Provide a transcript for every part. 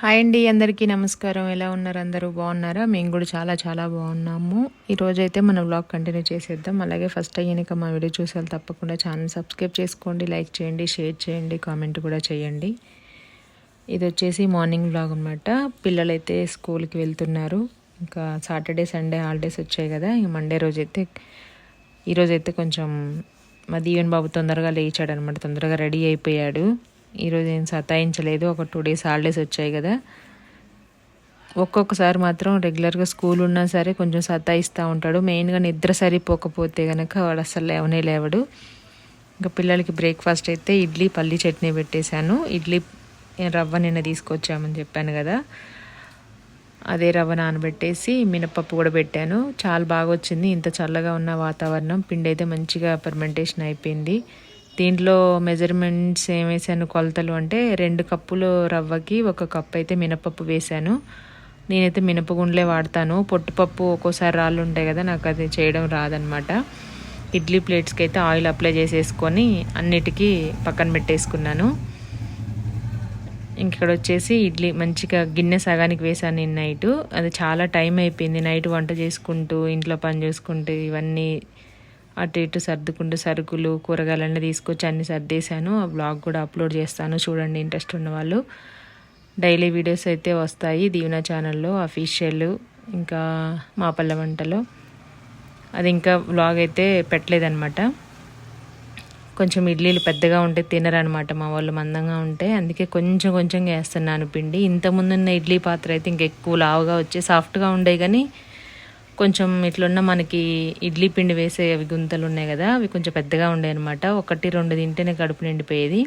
Hi అండి అందరికీ నమస్కారం. ఎలా ఉన్నారు? అందరూ బాగున్నారా? మేము కూడా చాలా చాలా బాగున్నాము. ఈరోజు అయితే మన బ్లాగ్ కంటిన్యూ చేసేద్దాం. అలాగే ఫస్ట్ అయ్యాక మా వీడియో చూసారు తప్పకుండా ఛానల్ సబ్స్క్రైబ్ చేసుకోండి లైక్ చేయండి షేర్ చేయండి కామెంట్ కూడా చేయండి. ఇది వచ్చేసి మార్నింగ్ బ్లాగ్ అనమాట పిల్లలైతే స్కూల్కి వెళ్తున్నారు. ఇంకా సాటర్డే సండే హాలిడేస్ వచ్చాయి కదా. ఇంక మండే రోజైతే ఈరోజైతే కొంచెం మా దీవెన్ బాబు తొందరగా లేచాడు అనమాట తొందరగా రెడీ అయిపోయాడు. ఈరోజు ఏం సతాయించలేదు. ఒక టూ డేస్ హాలిడేస్ వచ్చాయి కదా. ఒక్కొక్కసారి మాత్రం రెగ్యులర్గా స్కూల్ ఉన్నా సరే కొంచెం సతాయిస్తూ ఉంటాడు. మెయిన్గా నిద్ర సరిపోకపోతే కనుక వాడు అసలు లేవనే లేవడు. ఇంకా పిల్లలకి బ్రేక్ఫాస్ట్ అయితే ఇడ్లీ పల్లి చట్నీ పెట్టేశాను. ఇడ్లీ రవ్వ నిన్న తీసుకొచ్చామని చెప్పాను కదా. అదే రవ్వ నానబెట్టేసి మినపప్పు కూడా పెట్టాను. చాలా బాగా వచ్చింది ఇంత చల్లగా ఉన్న వాతావరణం పిండి అయితే మంచిగా పర్మెంటేషన్ అయిపోయింది. దీంట్లో మెజర్మెంట్స్ ఏం వేసాను కొలతలు అంటే రెండు కప్పులు రవ్వకి ఒక కప్పు అయితే మినపప్పు వేశాను. నేనైతే మినపగుండ్లే వాడతాను. పొట్టుపప్పు ఒక్కోసారి రాళ్ళు ఉంటాయి కదా నాకు అది చేయడం రాదనమాట ఇడ్లీ ప్లేట్స్కి అయితే ఆయిల్ అప్లై చేసేసుకొని అన్నిటికీ పక్కన పెట్టేసుకున్నాను. ఇంక ఇక్కడ వచ్చేసి ఇడ్లీ మంచిగా గిన్నె సగానికి వేసాను నేను నైట్. అది చాలా టైం అయిపోయింది నైట్ వంట చేసుకుంటూ ఇంట్లో పని చేసుకుంటూ ఇవన్నీ అటు ఇటు సర్దుకుంటూ సరుకులు కూరగాయలన్నీ తీసుకొచ్చి అన్ని సర్దేశాను. ఆ బ్లాగ్ కూడా అప్లోడ్ చేస్తాను. చూడండి ఇంట్రెస్ట్ ఉన్నవాళ్ళు డైలీ వీడియోస్ అయితే వస్తాయి దీవెన ఛానల్లో అఫీషియల్ ఇంకా మా పల్లె వంటలో. అది ఇంకా బ్లాగ్ అయితే పెట్టలేదన్నమాట. కొంచెం ఇడ్లీలు పెద్దగా ఉంటే తినరనమాట మా వాళ్ళు మందంగా ఉంటే. అందుకే కొంచెం కొంచెంగా వేస్తున్నాను పిండి. ఇంతకుముందున్న ఇడ్లీ పాత్ర అయితే ఇంకెక్కువ లావుగా వచ్చి సాఫ్ట్గా ఉండే కానీ కొంచెం ఇట్లున్న మనకి ఇడ్లీ పిండి వేసే అవి గుంతలు ఉన్నాయి కదా అవి కొంచెం పెద్దగా ఉండే అనమాట ఒకటి రెండు తింటేనే కడుపు నిండిపోయేది.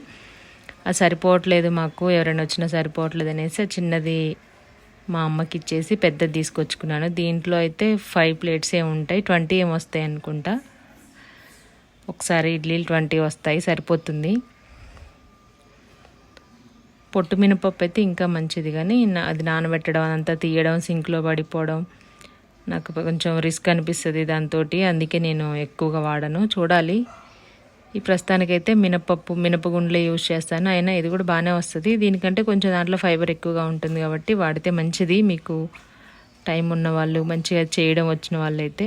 అది సరిపోవట్లేదు మాకు ఎవరైనా వచ్చినా సరిపోవట్లేదు అనేసి చిన్నది మా అమ్మకి ఇచ్చేసి పెద్దది తీసుకొచ్చుకున్నాను. దీంట్లో అయితే ఫైవ్ ప్లేట్స్ ఏమి ఉంటాయి ట్వంటీ ఏమి వస్తాయి అనుకుంటా. ఒకసారి ఇడ్లీలు ట్వంటీ వస్తాయి సరిపోతుంది. పొట్టు మినపప్పు అయితే ఇంకా మంచిది కానీ అది నానబెట్టడం అదంతా తీయడం సింక్లో పడిపోవడం నాకు కొంచెం రిస్క్ అనిపిస్తుంది దాంతో అందుకే నేను ఎక్కువగా వాడను. చూడాలి. ఈ ప్రస్తుతానికైతే మినపప్పు మినపగుండ్లే యూజ్ చేస్తాను. అయినా ఇది కూడా బాగానే వస్తుంది. దీనికంటే కొంచెం దాంట్లో ఫైబర్ ఎక్కువగా ఉంటుంది కాబట్టి వాడితే మంచిది. మీకు టైం ఉన్న వాళ్ళు మంచిగా చేయడం వచ్చిన వాళ్ళు అయితే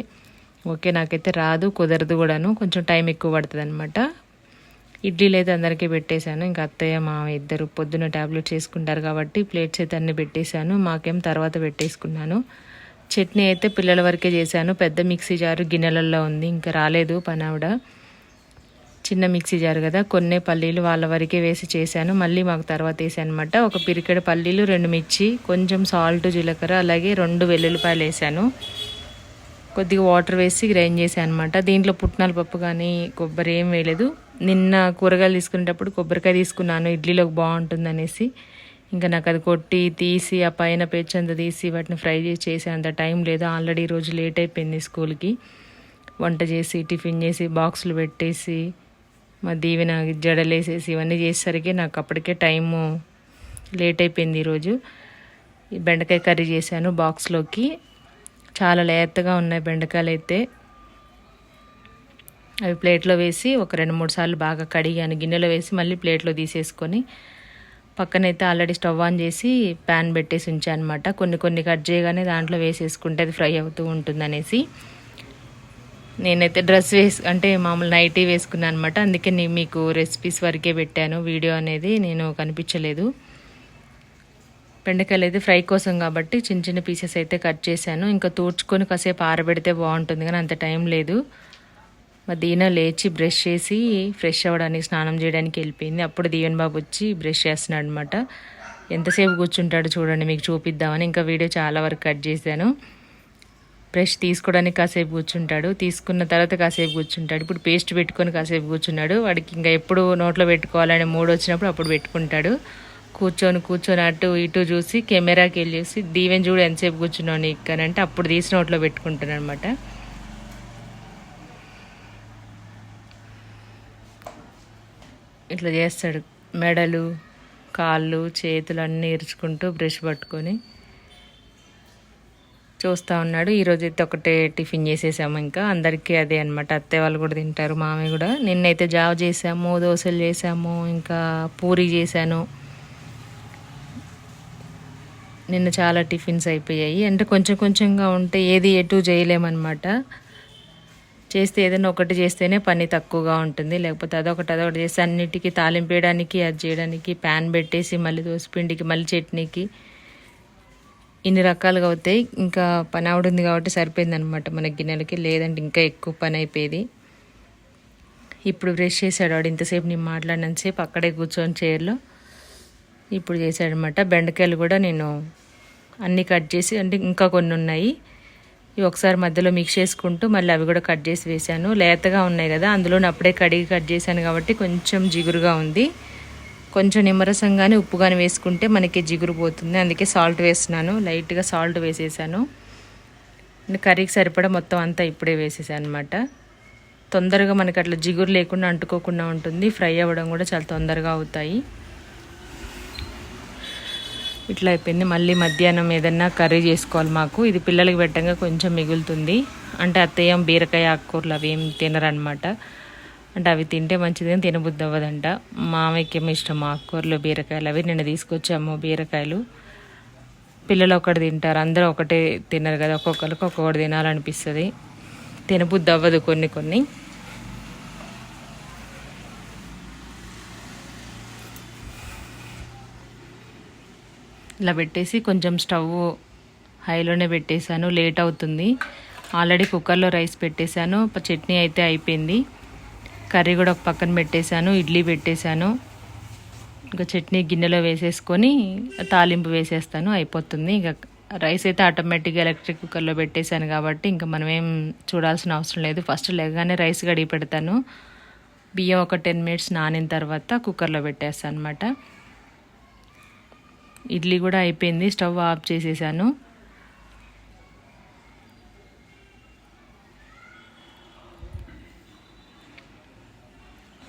ఓకే. నాకైతే రాదు కుదరదు కూడాను. కొంచెం టైం ఎక్కువ పడుతుంది అనమాట ఇడ్లీలు అయితే అందరికీ పెట్టేశాను. ఇంకా అత్తయ్య మా ఇద్దరు పొద్దున ట్యాబ్లెట్స్ వేసుకుంటారు కాబట్టి ప్లేట్స్ అయితే అన్నీ పెట్టేశాను. మాకేం తర్వాత పెట్టేసుకున్నాను. చట్నీ అయితే పిల్లల వరకే చేశాను. పెద్ద మిక్సీ జారు గిన్నెలలో ఉంది. ఇంకా రాలేదు పనావిడ. చిన్న మిక్సీ జారు కదా. కొన్ని పల్లీలు వాళ్ళ వరకే వేసి చేశాను. మళ్ళీ మాకు తర్వాత వేసాను అనమాట ఒక పిరికెడ పల్లీలు రెండు మిర్చి కొంచెం సాల్ట్ జీలకర్ర అలాగే రెండు వెల్లుల్లిపాయలు వేసాను. కొద్దిగా వాటర్ వేసి గ్రైండ్ చేశాను అనమాట దీంట్లో పుట్నాల పప్పు కానీ కొబ్బరి ఏం వేయలేదు. నిన్న కూరగాయలు తీసుకునేటప్పుడు కొబ్బరికాయ తీసుకున్నాను. ఇడ్లీలోకి బాగుంటుంది అనేసి. ఇంకా నాకు అది కొట్టి తీసి ఆ పైన పెచ్చంత తీసి వాటిని ఫ్రై చేసి చేసే అంత టైం లేదు. ఆల్రెడీ ఈరోజు లేట్ అయిపోయింది స్కూల్కి. వంట చేసి టిఫిన్ చేసి బాక్సులు పెట్టేసి మా దీవెన జడలేసేసి ఇవన్నీ చేసేసరికి నాకు అప్పటికే టైము లేట్ అయిపోయింది ఈరోజు బెండకాయ కర్రీ చేశాను బాక్స్లోకి. చాలా లేతగా ఉన్నాయి బెండకాయలు అయితే. అవి ప్లేట్లో వేసి ఒక రెండు మూడు సార్లు బాగా కడిగాను. గిన్నెలో వేసి మళ్ళీ ప్లేట్లో తీసేసుకొని పక్కనైతే ఆల్రెడీ స్టవ్ ఆన్ చేసి ప్యాన్ పెట్టేసి ఉంచాను అనమాట కొన్ని కొన్ని కట్ చేయగానే దాంట్లో వేసేసుకుంటే అది ఫ్రై అవుతూ ఉంటుంది అనేసి నేనైతే డ్రెస్ వేసు అంటే మామూలు నైటీ వేసుకున్నాను అనమాట అందుకే నేను మీకు రెసిపీస్ వరకే పెట్టాను. వీడియో అనేది నేను కనిపించలేదు. బెండకాయలు అయితే ఫ్రై కోసం కాబట్టి చిన్న చిన్న పీసెస్ అయితే కట్ చేశాను. ఇంకా తూర్చుకొని కాసేపు ఆరబెడితే బాగుంటుంది కానీ అంత టైం లేదు. మా దీన లేచి బ్రష్ చేసి ఫ్రెష్ అవ్వడానికి స్నానం చేయడానికి వెళ్ళిపోయింది. అప్పుడు దీవెన్ బాబు వచ్చి బ్రష్ చేస్తున్నాడు అనమాట ఎంతసేపు కూర్చుంటాడు చూడండి మీకు చూపిద్దామని. ఇంకా వీడియో చాలా వరకు కట్ చేశాను. బ్రష్ తీసుకోవడానికి కాసేపు కూర్చుంటాడు. తీసుకున్న తర్వాత కాసేపు కూర్చుంటాడు. ఇప్పుడు పేస్ట్ పెట్టుకొని కాసేపు కూర్చున్నాడు. వాడికి ఇంకా ఎప్పుడు నోట్లో పెట్టుకోవాలనే మూడు వచ్చినప్పుడు అప్పుడు పెట్టుకుంటాడు. కూర్చొని కూర్చొని అటు ఇటు చూసి కెమెరాకి వెళ్ళేసి దీవెన్ చూడు ఎంతసేపు కూర్చున్నాను ఇక్కనంటే అప్పుడు తీసి నోట్లో పెట్టుకుంటాను అనమాట ఇట్లా చేస్తాడు. మెడలు కాళ్ళు చేతులు అన్నీ ఇరుచుకుంటూ బ్రష్ పట్టుకొని చూస్తూ ఉన్నాడు. ఈరోజు అయితే ఒకటే టిఫిన్ చేసేసాము ఇంకా. అందరికీ అదే అనమాట అత్తయ్య వాళ్ళు కూడా తింటారు మామయ్య కూడా. నిన్నైతే జావ చేసాము దోశలు చేసాము ఇంకా పూరి చేశాను. నిన్న చాలా టిఫిన్స్ అయిపోయాయి. అంటే కొంచెం కొంచెంగా ఉంటే ఏది ఎటు చేయలేమన్నమాట. చేస్తే ఏదైనా ఒకటి చేస్తేనే పని తక్కువగా ఉంటుంది. లేకపోతే అదొకటి అదొకటి చేస్తే అన్నిటికీ తాలింపేయడానికి అది చేయడానికి ప్యాన్ పెట్టేసి మళ్ళీ దోసపిండికి మళ్ళీ చట్నీకి ఇన్ని రకాలుగా అవుతాయి. ఇంకా పని ఆవిడ ఉంది కాబట్టి సరిపోయిందనమాట మన గిన్నెలకి. లేదంటే ఇంకా ఎక్కువ పని అయిపోయేది. ఇప్పుడు బ్రష్ చేశాడు వాడు. ఇంతసేపు నేను మాట్లాడినంతసేపు అక్కడే కూర్చొని చైర్లో ఇప్పుడు చేశాడనమాట బెండకాయలు కూడా నేను అన్నీ కట్ చేసి అంటే ఇంకా కొన్ని ఉన్నాయి. ఇవి ఒకసారి మధ్యలో మిక్స్ చేసుకుంటూ మళ్ళీ అవి కూడా కట్ చేసి వేసాను లేతగా ఉన్నాయి కదా అందులో అప్పుడే కడిగి కట్ చేశాను కాబట్టి కొంచెం జిగురుగా ఉంది. కొంచెం నిమ్మరసంగానే ఉప్పు కానీ వేసుకుంటే మనకి జిగురు పోతుంది. అందుకే సాల్ట్ వేస్తున్నాను. లైట్గా సాల్ట్ వేసేసాను. కర్రీకి సరిపడా మొత్తం అంతా ఇప్పుడే వేసేసాను అనమాట తొందరగా మనకి అట్లా జిగురు లేకుండా అంటుకోకుండా ఉంటుంది. ఫ్రై అవ్వడం కూడా చాలా తొందరగా అవుతాయి. ఇట్లా అయిపోయింది. మళ్ళీ మధ్యాహ్నం ఏదన్నా కర్రీ చేసుకోవాలి మాకు. ఇది పిల్లలకి పెట్టంగా కొంచెం మిగులుతుంది. అంటే అత్తయ్యం బీరకాయ ఆకుకూరలు అవి ఏం తినరనమాట అంటే అవి తింటే మంచిది కానీ తినబుద్ధి అవ్వదంట మామయ్యకేమో ఇష్టం ఆకుకూరలు బీరకాయలు అవి. నిన్న తీసుకొచ్చాము బీరకాయలు. పిల్లలు ఒకటి తింటారు. అందరూ ఒకటే తినరు కదా. ఒక్కొక్కరికి ఒక్కొక్కటి తినాలనిపిస్తుంది. తినబుద్ధి అవ్వదు కొన్ని కొన్ని. ఇలా పెట్టేసి కొంచెం స్టవ్ హైలోనే పెట్టేశాను లేట్ అవుతుంది. ఆల్రెడీ కుక్కర్లో రైస్ పెట్టేశాను చట్నీ అయితే అయిపోయింది. కర్రీ కూడా ఒక పక్కన పెట్టేశాను ఇడ్లీ పెట్టేశాను. ఇంకా చట్నీ గిన్నెలో వేసేసుకొని తాలింపు వేసేస్తాను అయిపోతుంది. ఇంకా రైస్ అయితే ఆటోమేటిక్గా ఎలక్ట్రిక్ కుక్కర్లో పెట్టేశాను కాబట్టి ఇంకా మనం ఏం చూడాల్సిన అవసరం లేదు. ఫస్ట్ లేగానే రైస్ గడిగి పెడతాను. బియ్యం ఒక టెన్ మినిట్స్ నానిన తర్వాత కుక్కర్లో పెట్టేస్తాను అనమాట ఇడ్లీ కూడా అయిపోయింది స్టవ్ ఆఫ్ చేసేసాను.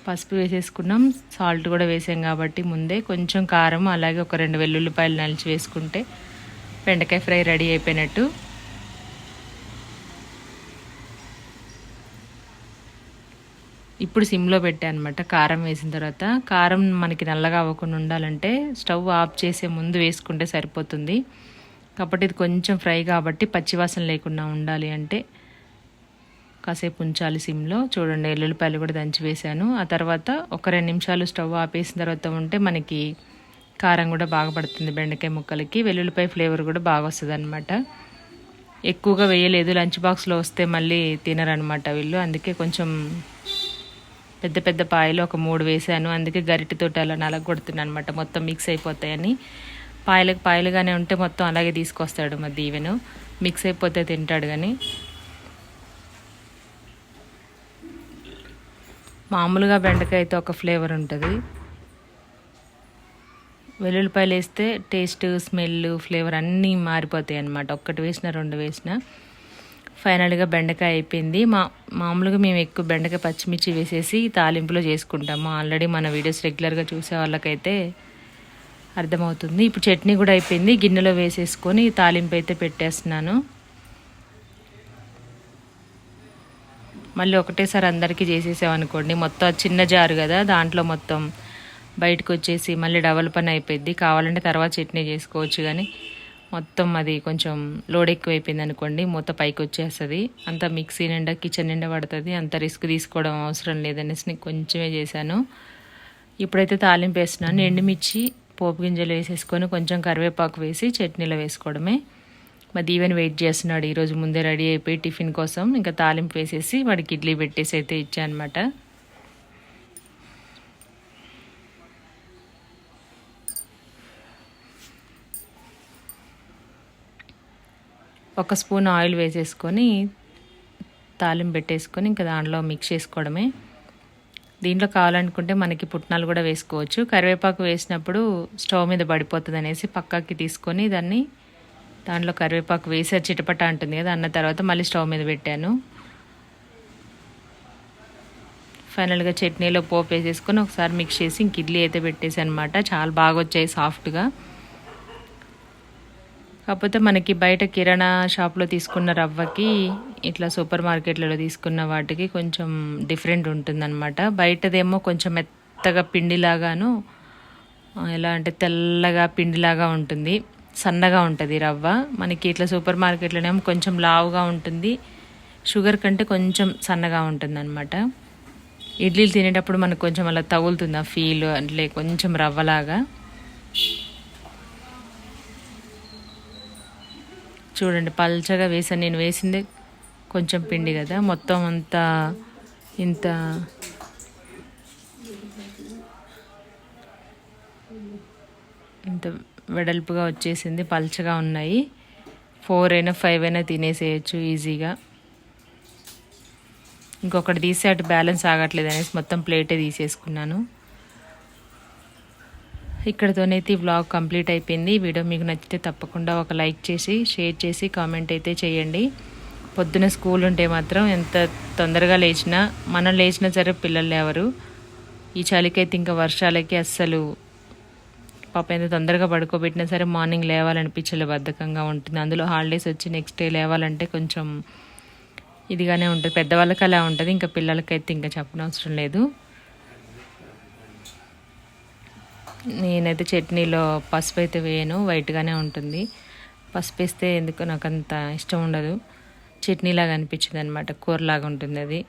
పసుపు వేసేసుకున్నాం సాల్ట్ కూడా వేసాం కాబట్టి ముందే కొంచెం కారం అలాగే ఒక రెండు వెల్లుల్లిపాయలు నలిచి వేసుకుంటే బెండకాయ ఫ్రై రెడీ అయిపోయినట్టు. ఇప్పుడు సిమ్లో పెట్టాను అనమాట కారం వేసిన తర్వాత. కారం మనకి నల్లగా అవ్వకుండా ఉండాలంటే స్టవ్ ఆఫ్ చేసే ముందు వేసుకుంటే సరిపోతుంది. కాబట్టి ఇది కొంచెం ఫ్రై కాబట్టి పచ్చివాసన లేకుండా ఉండాలి అంటే కాసేపు ఉంచాలి సిమ్లో. చూడండి ఎల్లుల్లిపాయలు కూడా దంచి వేసాను ఆ తర్వాత ఒక రెండు నిమిషాలు స్టవ్ ఆపేసిన తర్వాత ఉంటే మనకి కారం కూడా బాగా పడుతుంది బెండకాయ ముక్కలకి. వెల్లుల్లిపాయ ఫ్లేవర్ కూడా బాగా వస్తుంది అనమాట ఎక్కువగా వేయలేదు. లంచ్ బాక్స్లో వస్తే మళ్ళీ తినరనమాట వీళ్ళు. అందుకే కొంచెం పెద్ద పెద్ద పాయలు ఒక మూడు వేసాను. అందుకే గరిటెతోటి అలా నలగొడుతున్నాను అనమాట మొత్తం మిక్స్ అయిపోతాయని. పాయలకు పాయలుగానే ఉంటే మొత్తం అలాగే తీసుకొస్తాడు మా దీవెను. మిక్స్ అయిపోతే తింటాడు కానీ మామూలుగా బెండకాయ అయితే ఒక ఫ్లేవర్ ఉంటుంది. వెల్లుల్లిపాయలు వేస్తే టేస్ట్ స్మెల్ ఫ్లేవర్ అన్నీ మారిపోతాయి అన్నమాట. ఒక్కటి వేసిన రెండు వేసిన. ఫైనల్గా బెండకాయ అయిపోయింది. మా మామూలుగా మేము ఎక్కువ బెండకాయ పచ్చిమిర్చి వేసేసి తాలింపులో చేసుకుంటాము. ఆల్రెడీ మన వీడియోస్ రెగ్యులర్గా చూసే వాళ్ళకైతే అర్థమవుతుంది. ఇప్పుడు చట్నీ కూడా అయిపోయింది. గిన్నెలో వేసేసుకొని తాలింపు అయితే పెట్టేస్తున్నాను. మళ్ళీ ఒకటేసారి అందరికీ చేసేసామనుకోండి మొత్తం చిన్న జారు కదా దాంట్లో మొత్తం బయటకు వచ్చేసి మళ్ళీ డబల్ పని అయిపోయింది కావాలంటే తర్వాత చట్నీ చేసుకోవచ్చు కానీ మొత్తం అది కొంచెం లోడ్ ఎక్కువైపోయింది అనుకోండి మూత పైకి వచ్చేస్తుంది. అంత మిక్సీ నిండా కిచెన్ నిండా పడుతుంది. అంత రిస్క్ తీసుకోవడం అవసరం లేదనేసి కొంచెమే చేశాను. ఇప్పుడైతే తాలింపు వేస్తున్నాను. ఎండుమిర్చి పోపు గింజలు వేసేసుకొని కొంచెం కరివేపాకు వేసి చట్నీలో వేసుకోవడమే. మా ఈవెన్ వెయిట్ చేస్తున్నాడు. ఈరోజు ముందే రెడీ అయిపోయి టిఫిన్ కోసం ఇంకా తాలింపు వేసేసి వాడికి ఇడ్లీ పెట్టేసి అయితే ఇచ్చానమాట. ఒక స్పూన్ ఆయిల్ వేసేసుకొని తాలింపు పెట్టేసుకొని ఇంకా దాంట్లో మిక్స్ చేసుకోవడమే. దీంట్లో కావాలనుకుంటే మనకి పుట్నాలు కూడా వేసుకోవచ్చు. కరివేపాకు వేసినప్పుడు స్టవ్ మీద పడిపోతుంది అనేసి పక్కకి తీసుకొని దాన్ని దాంట్లో కరివేపాకు వేసే చిటపట అంటుంది కదా అన్న తర్వాత మళ్ళీ స్టవ్ మీద పెట్టాను. ఫైనల్గా చట్నీలో పోపు వేసేసుకొని ఒకసారి మిక్స్ చేసి ఇంక ఇడ్లీ అయితే పెట్టేసి అనమాట చాలా బాగా వచ్చాయి సాఫ్ట్గా. కాకపోతే మనకి బయట కిరాణా షాప్లో తీసుకున్న రవ్వకి ఇట్లా సూపర్ మార్కెట్లలో తీసుకున్న వాటికి కొంచెం డిఫరెంట్ ఉంటుందన్నమాట. బయటదేమో కొంచెం మెత్తగా పిండిలాగాను ఎలా అంటే తెల్లగా పిండిలాగా ఉంటుంది. సన్నగా ఉంటుంది రవ్వ. మనకి ఇట్లా సూపర్ మార్కెట్లోనేమో కొంచెం లావుగా ఉంటుంది. షుగర్ కంటే కొంచెం సన్నగా ఉంటుంది అనమాట ఇడ్లీలు తినేటప్పుడు మనకు కొంచెం అలా తగులుతుంది ఆ ఫీల్ అంటే కొంచెం రవ్వలాగా? చూడండి పల్చగా వేసాను. నేను వేసిందే కొంచెం పిండి కదా. మొత్తం అంతా ఇంత ఇంత వెడల్పుగా వచ్చేసింది. పల్చగా ఉన్నాయి. ఫోర్ అయినా ఫైవ్ అయినా తినేసేయచ్చు ఈజీగా. ఇంకొకటి తీసి అటు బ్యాలెన్స్ ఆగట్లేదు అనేసి మొత్తం ప్లేటే తీసేసుకున్నాను. ఇక్కడతోనైతే ఈ వ్లాగ్ కంప్లీట్ అయిపోయింది. ఈ వీడియో మీకు నచ్చితే తప్పకుండా ఒక లైక్ చేసి షేర్ చేసి కామెంట్ అయితే చేయండి. పొద్దున స్కూల్ ఉంటే మాత్రం ఎంత తొందరగా లేచినా మనం లేచినా సరే పిల్లలు ఎవరు ఈ చలికైతే ఇంకా వర్షాలకి అస్సలు పాప ఎంత తొందరగా పడుకోబెట్టినా సరే మార్నింగ్ లేవాలనిపించలే బద్ధకంగా ఉంటుంది. అందులో హాలిడేస్ వచ్చి నెక్స్ట్ డే లేవాలంటే కొంచెం ఇదిగానే ఉంటుంది. పెద్దవాళ్ళకి అలా ఉంటుంది ఇంకా పిల్లలకైతే ఇంకా చెప్పనవసరం లేదు. నేనైతే చట్నీలో పసుపు అయితే వేయను వైట్గానే ఉంటుంది. పసుపు వేస్తే ఎందుకు నాకు అంత ఇష్టం ఉండదు. చట్నీలాగా అనిపించింది అనమాట కూరలాగా ఉంటుంది అది.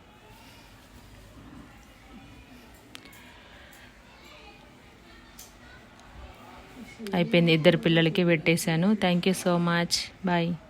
అయిపోయింది ఇద్దరు పిల్లలకి పెట్టేశాను. Thank you so much bye